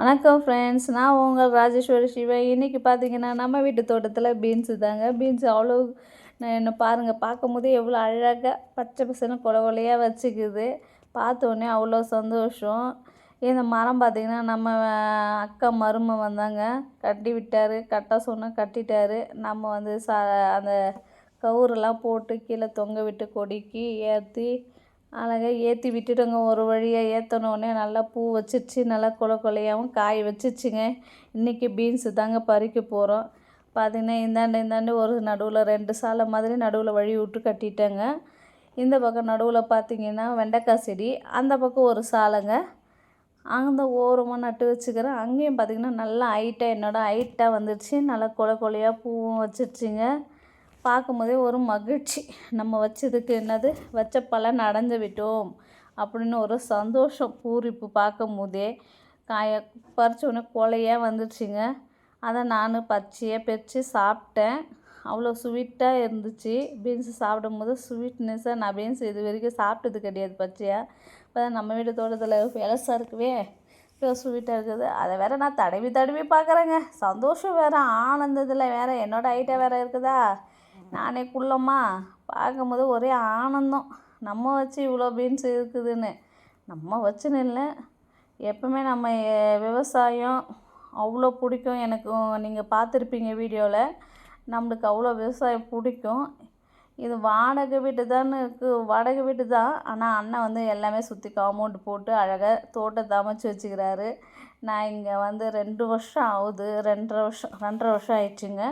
வணக்கம் ஃப்ரெண்ட்ஸ் நான் உங்கள் ராஜேஸ்வரி சிவா. இன்றைக்கி பார்த்தீங்கன்னா நம்ம வீட்டு தோட்டத்தில் பீன்ஸு தாங்க. பீன்ஸ் அவ்வளோ என்ன பாருங்கள் பார்க்கும் போதே எவ்வளோ அழகாக பச்சை பசன்னு கொலை கொலையாக வச்சுக்குது. பார்த்தோன்னே அவ்வளோ சந்தோஷம். இந்த மரம் பார்த்திங்கன்னா நம்ம அக்கா மரும வந்தாங்க கட்டி விட்டார் கட்ட சொன்னால் கட்டிட்டாரு. நம்ம வந்து சா அந்த கவுரெல்லாம் போட்டு கீழே தொங்க விட்டு கொடிக்கு ஏற்றி அழகாக ஏற்றி விட்டுட்டோங்க ஒரு வழியாக ஏற்றினோடனே நல்லா பூ வச்சிருச்சு. நல்லா கொலை கொலையாகவும் காய் வச்சிருச்சுங்க. இன்றைக்கி பீன்ஸு தாங்க பறிக்க போகிறோம் பார்த்திங்கன்னா இந்தாண்டு இந்தாண்டு ஒரு நடுவில் ரெண்டு சாலை மாதிரி நடுவில் வழி விட்டு கட்டிட்டேங்க. இந்த பக்கம் நடுவில் பார்த்திங்கன்னா வெண்டைக்காய் செடி அந்த பக்கம் ஒரு சாலைங்க. அந்த ஓரமாக நட்டு வச்சுக்கிறேன். அங்கேயும் பார்த்திங்கன்னா நல்லா ஹைட்டாக என்னோடய ஹைட்டாக வந்துடுச்சு நல்லா கொலை கொலையாக பூவும் வச்சிருச்சுங்க. பார்க்கும்போதே ஒரு மகிழ்ச்சி. நம்ம வச்சதுக்கு என்னது? வச்ச பலன் அடைஞ்சு விட்டோம் அப்படின்னு ஒரு சந்தோஷம் பூரிப்பு பார்க்கும் போதே காய பறிச்சோடனே கொலையாக வந்துடுச்சுங்க அதை நான் பச்சையாக பறித்து சாப்பிட்டேன். அவ்வளோ ஸ்வீட்டாக இருந்துச்சு. பீன்ஸு சாப்பிடும்போது ஸ்வீட்னஸ்ஸாக நான் பீன்ஸ் இது வரைக்கும் சாப்பிட்டது கிடையாது பச்சையாக இப்போ நம்ம வீட்டு தோட்டத்தில் இலசாக இருக்குவே இப்போ ஸ்வீட்டாக இருக்குது. அதை வேறு நான் தடவி தடவி பார்க்குறேங்க. சந்தோஷம் வேறு ஆனந்தத்தில் வேறு என்னோடய ஐட்டம் வேறு இருக்குதா? நானே குள்ளம்மா பார்க்கும்போது ஒரே ஆனந்தம். நம்ம வச்சு இவ்வளோ பீன்ஸ் இருக்குதுன்னு. நம்ம வச்சுன்னு இல்லை எப்பவுமே நம்ம விவசாயம் அவ்வளோ பிடிக்கும் எனக்கு நீங்கள் பார்த்துருப்பீங்க வீடியோவில் நம்மளுக்கு அவ்வளோ விவசாயம் பிடிக்கும். இது வாடகை வீட்டு தான் இருக்குது வாடகை வீட்டு தான். ஆனால் அண்ணன் வந்து எல்லாமே சுற்றி காம்பவுண்ட் போட்டு அழகாக தோட்டத்தை அமைச்சு வச்சுக்கிறாரு. நான் இங்கே வந்து ரெண்டு வருஷம் ஆகுது. ரெண்டரை வருஷம் ரெண்டரை வருஷம் ஆயிடுச்சுங்க.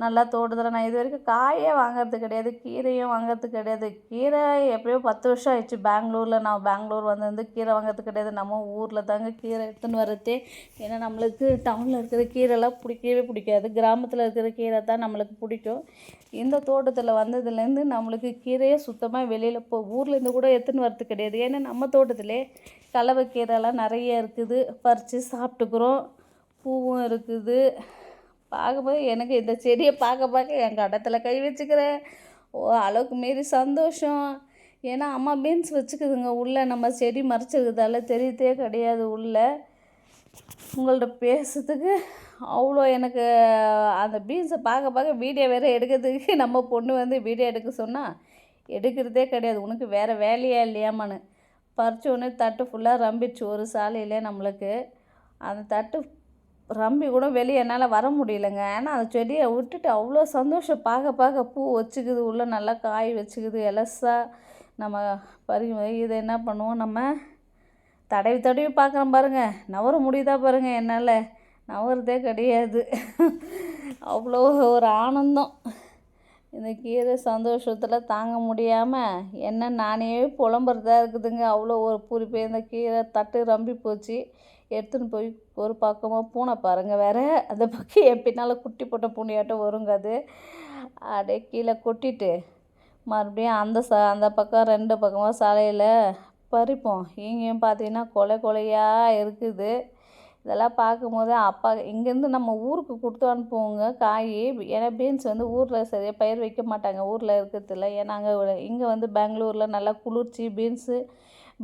நல்லா தோட்டத்தில் நான் இது வரைக்கும் காயே வாங்கிறது கிடையாது கீரையும் வாங்கிறது கிடையாது. கீரை எப்படியோ பத்து வருஷம் ஆயிடுச்சு. பெங்களூரில் நான் பெங்களூர் வந்து கீரை வாங்கிறது கிடையாது. நம்ம ஊரில் தாங்க கீரை எடுத்துன்னு வர்றதே. ஏன்னா நம்மளுக்கு டவுனில் இருக்கிற கீரைலாம் பிடிக்கவே பிடிக்காது. கிராமத்தில் இருக்கிற கீரை தான் நம்மளுக்கு பிடிக்கும். இந்த தோட்டத்தில் வந்ததுலேருந்து நம்மளுக்கு கீரையே சுத்தமாக வெளியில் இப்போ ஊர்லேருந்து கூட எடுத்துன்னு வரது கிடையாது. ஏன்னா நம்ம தோட்டத்திலே கலவை கீரைலாம் நிறைய இருக்குது. பறித்து சாப்பிட்டுக்குறோம். பூவும் இருக்குது. பார்க்கும்போது எனக்கு இந்த செடியை பார்க்க பார்க்க என் கடத்தில் கை வச்சுக்கிறேன். ஓ அளவுக்கு மீறி சந்தோஷம். ஏன்னா அம்மா பீன்ஸ் வச்சுக்குதுங்க உள்ளே. நம்ம செடி மறைச்சிருக்கிறதால தெரியதே கிடையாது உள்ளே. உங்கள்கிட்ட பேசுறதுக்கு அவ்வளோ எனக்கு அந்த பீன்ஸை பார்க்க பார்க்க வீடியோ வேறு எடுக்கிறதுக்கு நம்ம பொண்ணு வந்து வீடியோ எடுக்க சொன்னால் எடுக்கிறதே கிடையாது. உனக்கு வேறு வேலையே இல்லையாமான்னு. பறிச்ச உடனே தட்டு ஃபுல்லாக ரம்பிடுச்சு ஒரு சாலையிலே நம்மளுக்கு. அந்த தட்டு ரம்பி கூட வெளியே என்னால் வர முடியலைங்க. ஏன்னா அந்த செடியை விட்டுட்டு அவ்வளோ சந்தோஷம். பார்க்க பார்க்க பூ வச்சுக்குது உள்ளே நல்லா காய் வச்சுக்குது எலசா. நம்ம பறிக்கும் இதை என்ன பண்ணுவோம்? நம்ம தடவி தடவி பார்க்குறோம் பாருங்கள் நவர முடியுதா பாருங்கள் என்னால். நவரதே கிடையாது. அவ்வளோ ஒரு ஆனந்தம். இந்த கீரை சந்தோஷத்தில் தாங்க முடியாமல் என்ன நானே புலம்புறதா இருக்குதுங்க. அவ்வளோ ஒரு பூரிப்பு இந்த கீரை தட்டு ரம்பி போச்சு. எடுத்துன்னு போய் ஒரு பக்கமாக பூனை பாருங்கள் வேறு. அந்த பக்கம் என் பின்னால் குட்டி போட்ட பூனையாட்டம் வருங்க அது. அப்படியே கீழே கொட்டிட்டு மறுபடியும் அந்த ச அந்த பக்கம் ரெண்டு பக்கமாக சாலையில் பறிப்போம். இங்கேயும் பார்த்தீங்கன்னா கொலை கொலையாக இருக்குது. இதெல்லாம் பார்க்கும்போது அப்பா இங்கேருந்து நம்ம ஊருக்கு கொடுத்து அனுப்புவோங்க காய். ஏன்னா பீன்ஸ் வந்து ஊரில் சரியாக பயிர் வைக்க மாட்டாங்க ஊரில் இருக்கிறதில்ல ஏன்னா அங்கே இங்கே வந்து பெங்களூரில் நல்லா குளிர்ச்சி பீன்ஸு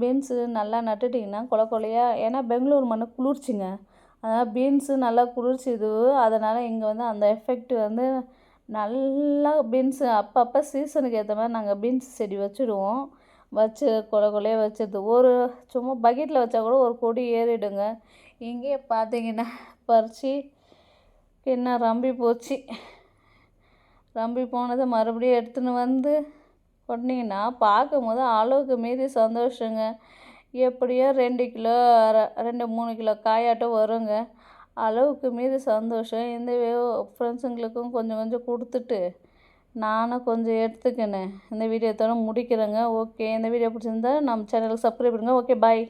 பீன்ஸு நல்லா நட்டுட்டிங்கன்னா கொலை கொலையாக ஏன்னா பெங்களூர் மண் குளிர்ச்சிங்க. அதனால் பீன்ஸு நல்லா குளிர்ச்சி இது அதனால் இங்கே வந்து அந்த எஃபெக்ட் வந்து நல்லா பீன்ஸு அப்பப்போ சீசனுக்கு ஏற்ற மாதிரி நாங்கள் பீன்ஸ் செடி வச்சுடுவோம். வச்சு கொலை கொலையாக வச்சுருது ஒரு சும்மா பக்கெட்டில் வச்சா கூட ஒரு கொடி ஏறிடுங்க. இங்கே பார்த்தீங்கன்னா பறித்து என்ன ரம்பி போச்சு. ரம்பி போனதை மறுபடியும் எடுத்துன்னு வந்து கொட்டினீங்கன்னா பார்க்கும்போது அளவுக்கு மீறி சந்தோஷங்க. எப்படியோ ரெண்டு கிலோ ரெண்டு மூணு கிலோ காயாட்டம் வருங்க. அளவுக்கு மீறி சந்தோஷம். இந்த ஃப்ரெண்ட்ஸுங்களுக்கும் கொஞ்சம் கொஞ்சம் கொடுத்துட்டு நானும் கொஞ்சம் எடுத்துக்கினேன் இந்த வீடியோத்தோட முடிக்கிறேங்க. ஓகே. இந்த வீடியோ பிடிச்சிருந்தா நம்ம சேனலுக்கு சப்ஸ்கிரைப் பண்ணுங்கள் ஓகே பாய்